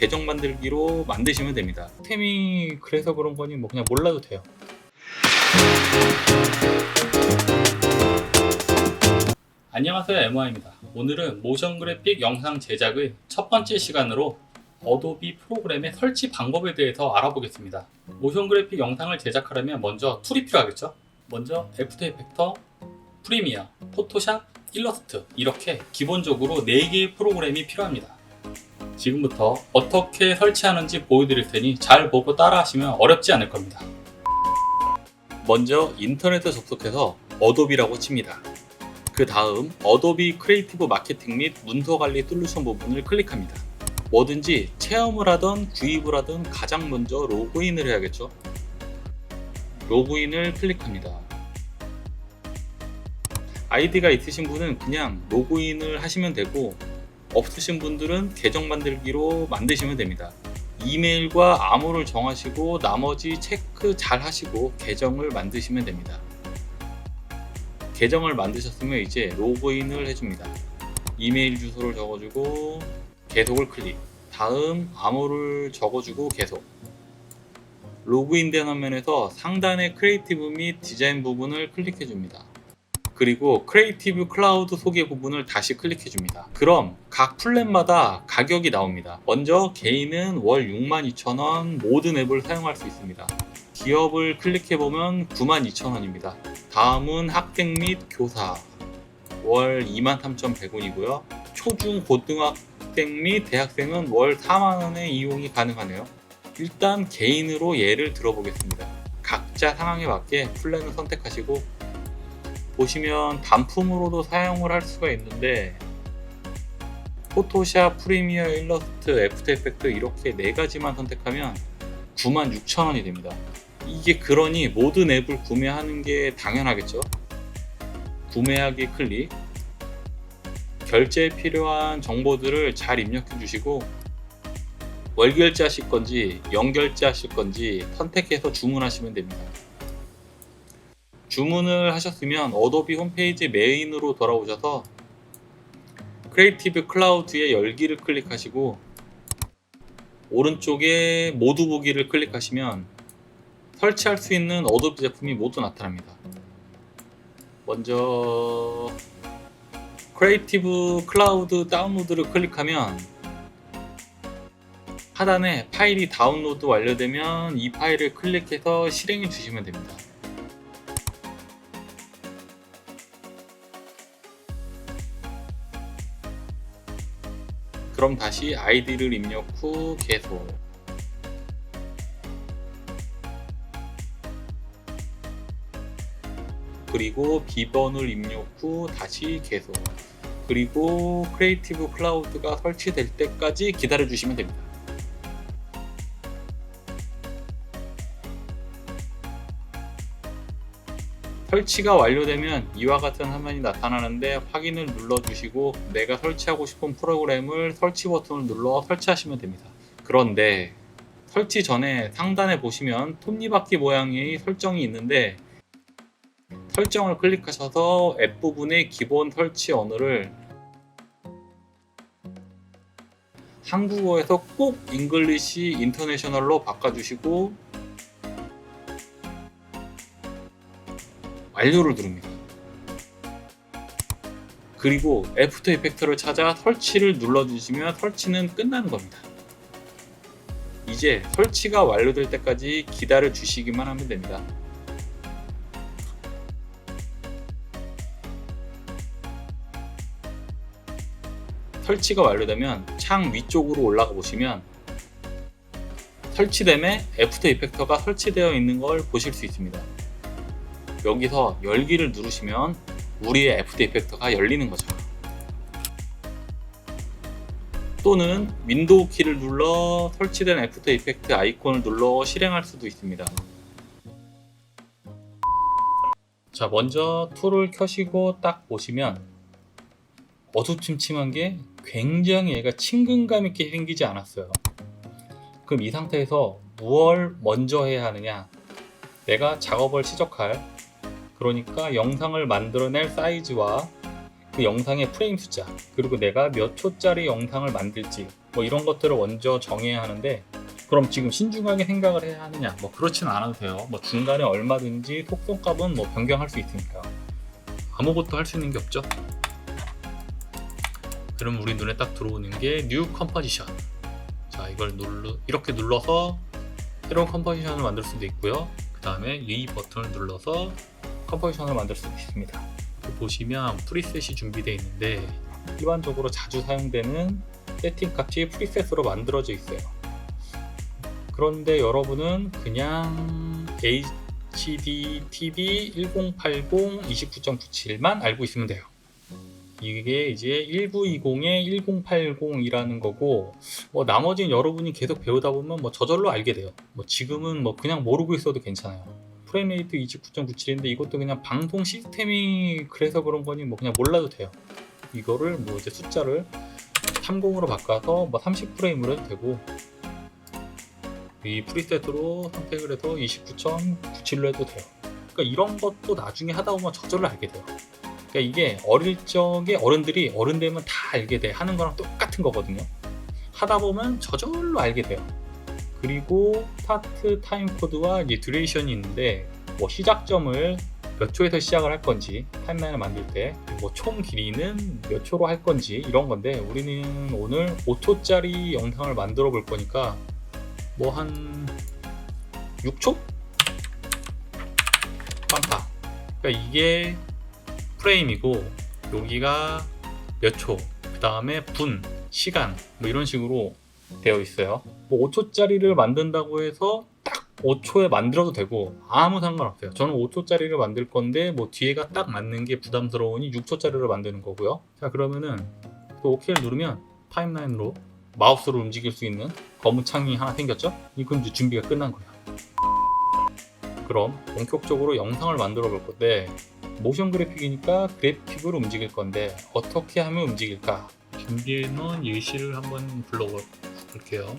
계정 만들기로 만드시면 됩니다. 템이 그래서 그런 거니 뭐 그냥 몰라도 돼요. 안녕하세요 에모아입니다. 오늘은 모션 그래픽 영상 제작의 첫 번째 시간으로 어도비 프로그램의 설치 방법에 대해서 알아보겠습니다. 모션 그래픽 영상을 제작하려면 먼저 툴이 필요하겠죠? 먼저 애프터 이펙터, 프리미어, 포토샵, 일러스트 이렇게 기본적으로 4개의 프로그램이 필요합니다. 지금부터 어떻게 설치하는지 보여드릴 테니 잘 보고 따라하시면 어렵지 않을 겁니다. 먼저 인터넷에 접속해서 어도비라고 칩니다. 그 다음 어도비 크리에이티브 마케팅 및 문서 관리 솔루션 부분을 클릭합니다. 뭐든지 체험을 하던 구입을 하던 가장 먼저 로그인을 해야겠죠. 로그인을 클릭합니다. 아이디가 있으신 분은 그냥 로그인을 하시면 되고 없으신 분들은 계정 만들기로 만드시면 됩니다. 이메일과 암호를 정하시고 나머지 체크 잘 하시고 계정을 만드시면 됩니다. 계정을 만드셨으면 이제 로그인을 해줍니다. 이메일 주소를 적어주고 계속을 클릭. 다음 암호를 적어주고 계속. 로그인된 화면에서 상단의 크리에이티브 및 디자인 부분을 클릭해 줍니다. 그리고 크리에이티브 클라우드 소개 부분을 다시 클릭해 줍니다. 그럼 각 플랜마다 가격이 나옵니다. 먼저 개인은 월 62,000원 모든 앱을 사용할 수 있습니다. 기업을 클릭해 보면 92,000원입니다. 다음은 학생 및 교사 월 23,100원이고요. 초중 고등학생 및 대학생은 월 4만 원의 이용이 가능하네요. 일단 개인으로 예를 들어보겠습니다. 각자 상황에 맞게 플랜을 선택하시고 보시면 단품으로도 사용을 할 수가 있는데 포토샵, 프리미어, 일러스트, 애프터 이펙트 이렇게 네 가지만 선택하면 96,000원이 됩니다. 이게 그러니 모든 앱을 구매하는 게 당연하겠죠. 구매하기 클릭. 결제에 필요한 정보들을 잘 입력해 주시고 월결제 하실 건지 연결제 하실 건지 선택해서 주문하시면 됩니다. 주문을 하셨으면 어도비 홈페이지 메인으로 돌아오셔서 크리에이티브 클라우드의 열기를 클릭하시고 오른쪽에 모두 보기를 클릭하시면 설치할 수 있는 어도비 제품이 모두 나타납니다. 먼저 크리에이티브 클라우드 다운로드를 클릭하면 하단에 파일이 다운로드 완료되면 이 파일을 클릭해서 실행해 주시면 됩니다. 그럼 다시 아이디를 입력 후 계속 그리고 비번을 입력 후 다시 계속 그리고 크리에이티브 클라우드가 설치될 때까지 기다려 주시면 됩니다. 설치가 완료되면 이와 같은 화면이 나타나는데 확인을 눌러주시고 내가 설치하고 싶은 프로그램을 설치 버튼을 눌러 설치하시면 됩니다. 그런데 설치 전에 상단에 보시면 톱니바퀴 모양의 설정이 있는데 설정을 클릭하셔서 앱 부분의 기본 설치 언어를 한국어에서 꼭 잉글리시 인터내셔널로 바꿔주시고 완료를 누릅니다. 그리고 애프터 이펙터를 찾아 설치를 눌러주시면 설치는 끝나는 겁니다. 이제 설치가 완료될 때까지 기다려 주시기만 하면 됩니다. 설치가 완료되면 창 위쪽으로 올라가 보시면 설치됨에 애프터 이펙터가 설치되어 있는 걸 보실 수 있습니다. 여기서 열기를 누르시면 우리의 애프터 이펙터가 열리는 거죠. 또는 윈도우 키를 눌러 설치된 애프터 이펙트 아이콘을 눌러 실행할 수도 있습니다. 자, 먼저 툴을 켜시고 딱 보시면 어두침침한 게 굉장히 얘가 친근감 있게 생기지 않았어요. 그럼 이 상태에서 무얼 먼저 해야 하느냐? 내가 작업을 시작할 그러니까 영상을 만들어낼 사이즈와 그 영상의 프레임 숫자 그리고 내가 몇 초짜리 영상을 만들지 뭐 이런 것들을 먼저 정해야 하는데 그럼 지금 신중하게 생각을 해야 하느냐? 뭐 그렇지는 않아도 돼요. 뭐 중간에 얼마든지 속성값은 뭐 변경할 수 있으니까 아무것도 할 수 있는 게 없죠. 그럼 우리 눈에 딱 들어오는 게뉴 컴포지션. 자 이걸 눌러 이렇게 눌러서 새로운 컴포지션을 만들 수도 있고요. 그 다음에 이 버튼을 눌러서 컴포지션을 만들 수도 있습니다. 보시면 프리셋이 준비되어 있는데 일반적으로 자주 사용되는 세팅 값이 프리셋으로 만들어져 있어요. 그런데 여러분은 그냥 HDTV 1080 29.97만 알고 있으면 돼요. 이게 이제 1920의 1080이라는 거고 뭐 나머지는 여러분이 계속 배우다 보면 뭐 저절로 알게 돼요. 뭐 지금은 뭐 그냥 모르고 있어도 괜찮아요. 프레임 레이트 29.97인데 이것도 그냥 방송 시스템이 그래서 그런 거니 뭐 그냥 몰라도 돼요. 이거를 뭐 이제 숫자를 30으로 바꿔서 뭐 30프레임으로 해도 되고 이 프리셋으로 선택을 해서 29.97로 해도 돼요. 그러니까 이런 것도 나중에 하다 보면 저절로 알게 돼요. 그러니까 이게 어릴 적에 어른들이 어른 되면 다 알게 돼 하는 거랑 똑같은 거거든요. 하다 보면 저절로 알게 돼요. 그리고 스타트 타임 코드와 이제 듀레이션이 있는데 뭐 시작점을 몇 초에서 시작을 할 건지 타임라인을 만들 때 뭐 총 길이는 몇 초로 할 건지 이런 건데 우리는 오늘 5초짜리 영상을 만들어 볼 거니까 뭐 한 6초? 많다. 그러니까 이게 프레임이고 여기가 몇 초, 그 다음에 분, 시간 뭐 이런 식으로 되어 있어요. 뭐 5초짜리를 만든다고 해서 딱 5초에 만들어도 되고 아무 상관없어요. 저는 5초짜리를 만들 건데 뭐 뒤에가 딱 맞는 게 부담스러우니 6초짜리를 만드는 거고요. 자 그러면은 또 OK를 누르면 타임라인으로 마우스로 움직일 수 있는 검은 창이 하나 생겼죠? 이건 이제 준비가 끝난 거예요. 그럼 본격적으로 영상을 만들어 볼 건데 모션 그래픽이니까 그래픽으로 움직일 건데 어떻게 하면 움직일까? 준비해 놓은 예시를 한번 불러 볼게요.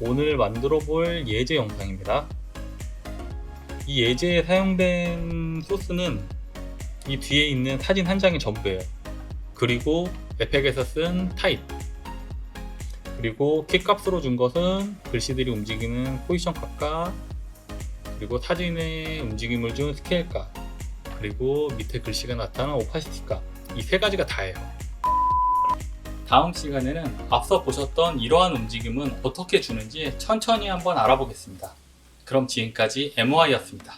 오늘 만들어 볼 예제 영상입니다. 이 예제에 사용된 소스는 이 뒤에 있는 사진 한 장이 전부예요. 그리고 에펙에서 쓴 타입. 그리고 키 값으로 준 것은 글씨들이 움직이는 포지션 값과 그리고 사진의 움직임을 준 스케일 값. 그리고 밑에 글씨가 나타난 오파시티 값. 이 세 가지가 다예요. 다음 시간에는 앞서 보셨던 이러한 움직임은 어떻게 주는지 천천히 한번 알아보겠습니다. 그럼 지금까지 MOI였습니다.